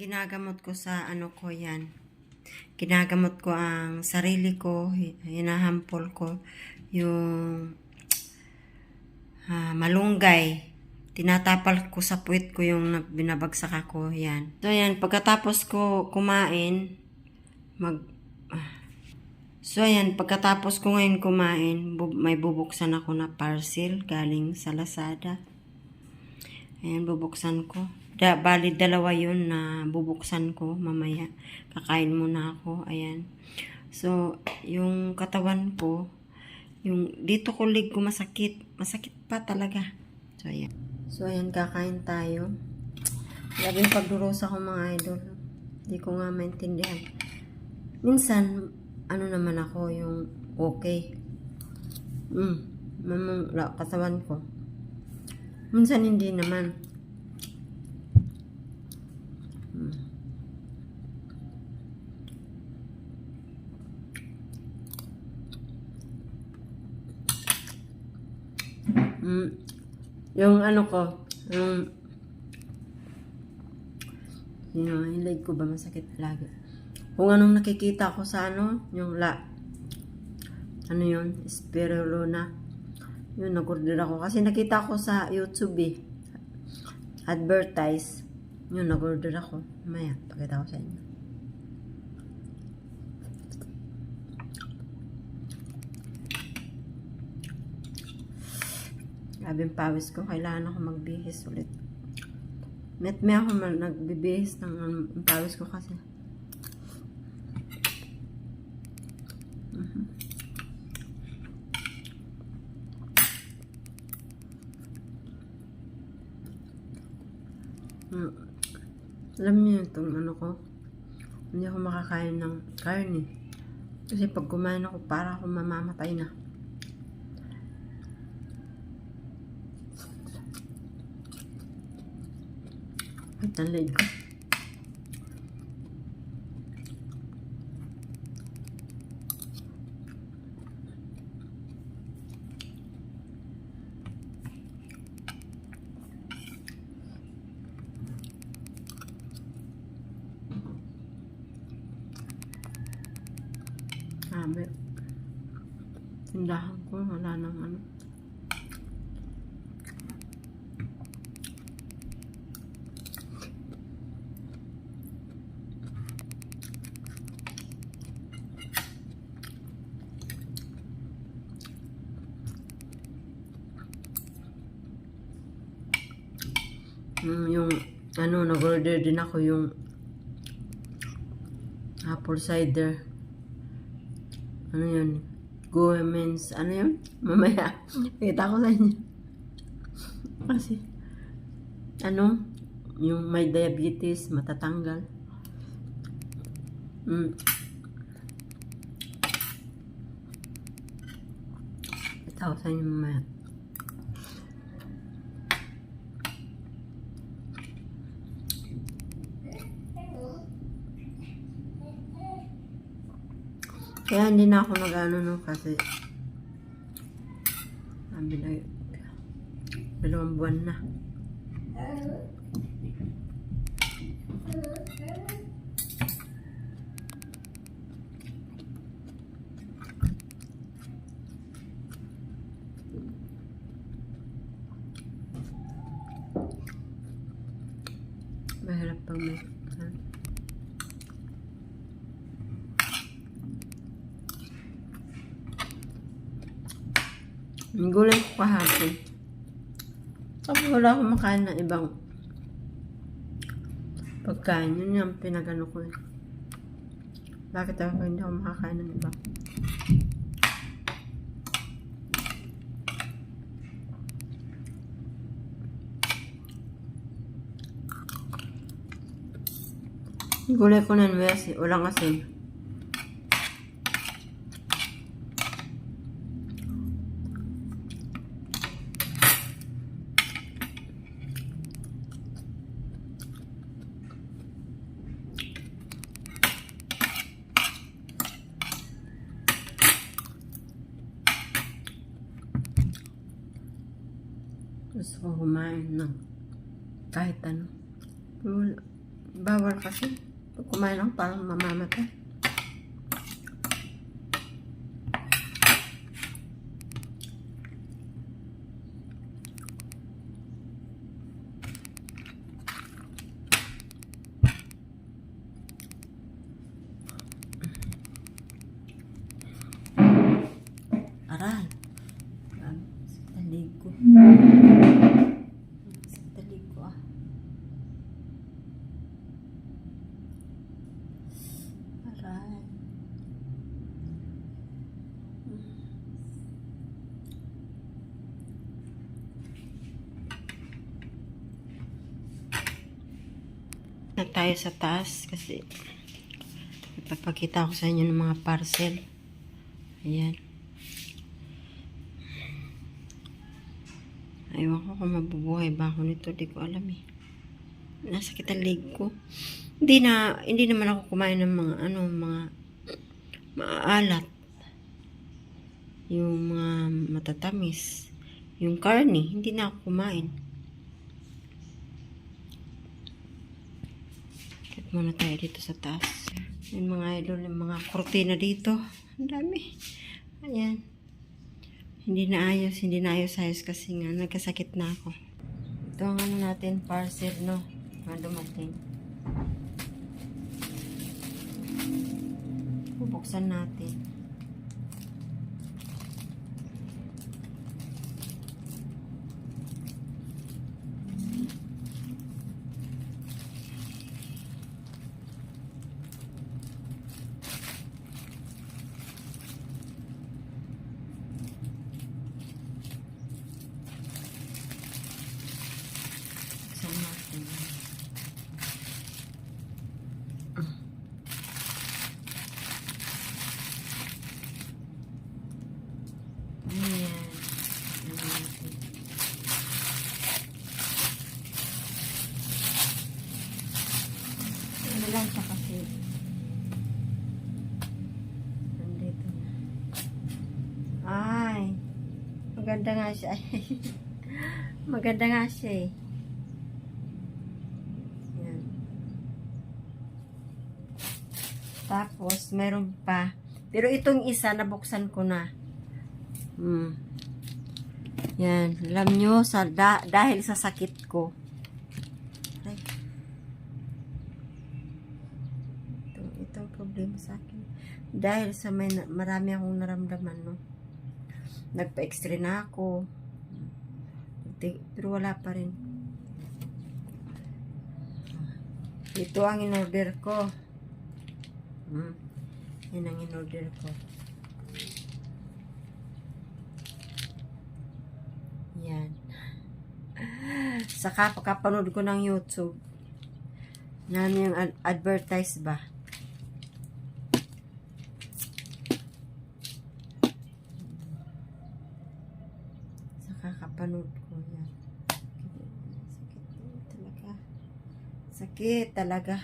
ginagamot ko sa ano ko yan. Ginagamot ko ang sarili ko, hi- hinahampol ko yung ah, malunggay. Tinatapal ko sa puwit ko yung na- binabagsak ako, yan. So yan, pagkatapos ko kumain, mag... ah. So yan, pagkatapos ko ngayon kumain, bu- may bubuksan ako na parcel galing sa Lazada. Ayan, bubuksan ko. Da, bali, dalawa yun na bubuksan ko mamaya. Kakain muna ako. Ayan. So, yung katawan ko, yung dito ko lig ko masakit. Masakit pa talaga. So, ayan. So, ayan, kakain tayo. Labing pagdurusa ko mga idol. Hindi ko nga maintindihan. Minsan, ano naman ako, yung okay. Mm, mamang katawan ko. Minsan hindi naman. Mm. Yung ano ko, yung yung yung leg ko ba masakit lagi. Kung anong nakikita ko sa ano, yung la, ano yun, spirulina. Yun, nag-order ako. Kasi nakita ko sa YouTube eh. Advertise. Yun, nag-order ako. Maya, pakita ko sa inyo. Grabe yung pawis ko. Kailangan ako magbihis ulit. Met may ako nagbibihis ng um, pawis ko kasi. Mhm. Mm. Alam niyo itong ano ko, hindi ako makakain ng karne. Kasi pag kumain ako, para ako mamamatay na. At ang leg ko. Sabi. Tindahan ko, wala nang ano. Yung ano, nag-order din ako yung apple cider. Ano yun? Goemens, ano yun? Mamaya, kita ko sa inyo. Kasi, ano, yung may diabetes, matatanggal. Mm. Kita ko sa inyo mamaya. Kaya hindi na ako nag-ano no kasi sabi na dalawang buwan na. Mahirap pag may Ang gulay ko kahapon. Tapos wala akong makain ng ibang pagkain. Yun yung pinagano ko eh. Bakit ako hindi ako makakain ng iba? Yung gulay ko na nuwes, walang asin. Gusto ko kumain ng kahit ano. Bawal kasi. Pag kumain lang parang mamamatay. Aray. Um, sa talig ko. Sa talig ko ah. Aray. Na tayo sa taas kasi ipapakita ko sa inyo ng mga parcel. Ayan. Aywan ko kung mabubuhay ba ako nito. Di ko alam eh. Nasakit ang leg ko. Hindi na, hindi naman ako kumain ng mga, ano, mga maalat. Yung mga matatamis. Yung karne, hindi na ako kumain. Muna tayo dito sa taas. Yung mga idol, yung mga kortina dito. Ang dami. Ayan. Hindi na ayos, hindi na ayos ayos kasi nga nagkasakit na ako. Ito ang ano natin, parcel, no? Mga dumating. Bubuksan natin. Buksan natin. Ayan. Ayan natin. Ano lang siya kasi. Nandito na. Ay. Maganda nga siya. Maganda nga siya eh. Yan. Tapos, meron pa. Pero itong isa, nabuksan ko na. Hmm. Yan. Alam nyo, sa, da- dahil sa sakit ko. Ay. Ito, ito ang problema sa akin. Dahil sa may, marami akong naramdaman, no. Nagpa-extra na ako. Pero wala pa rin. Ito ang in-order ko. Hmm. Yan ang in-order ko. Yan. Saka pagkapanood ko ng YouTube, na yung ad- advertise ba? Saka kapanood ko yan. Sakit talaga. Sakit talaga.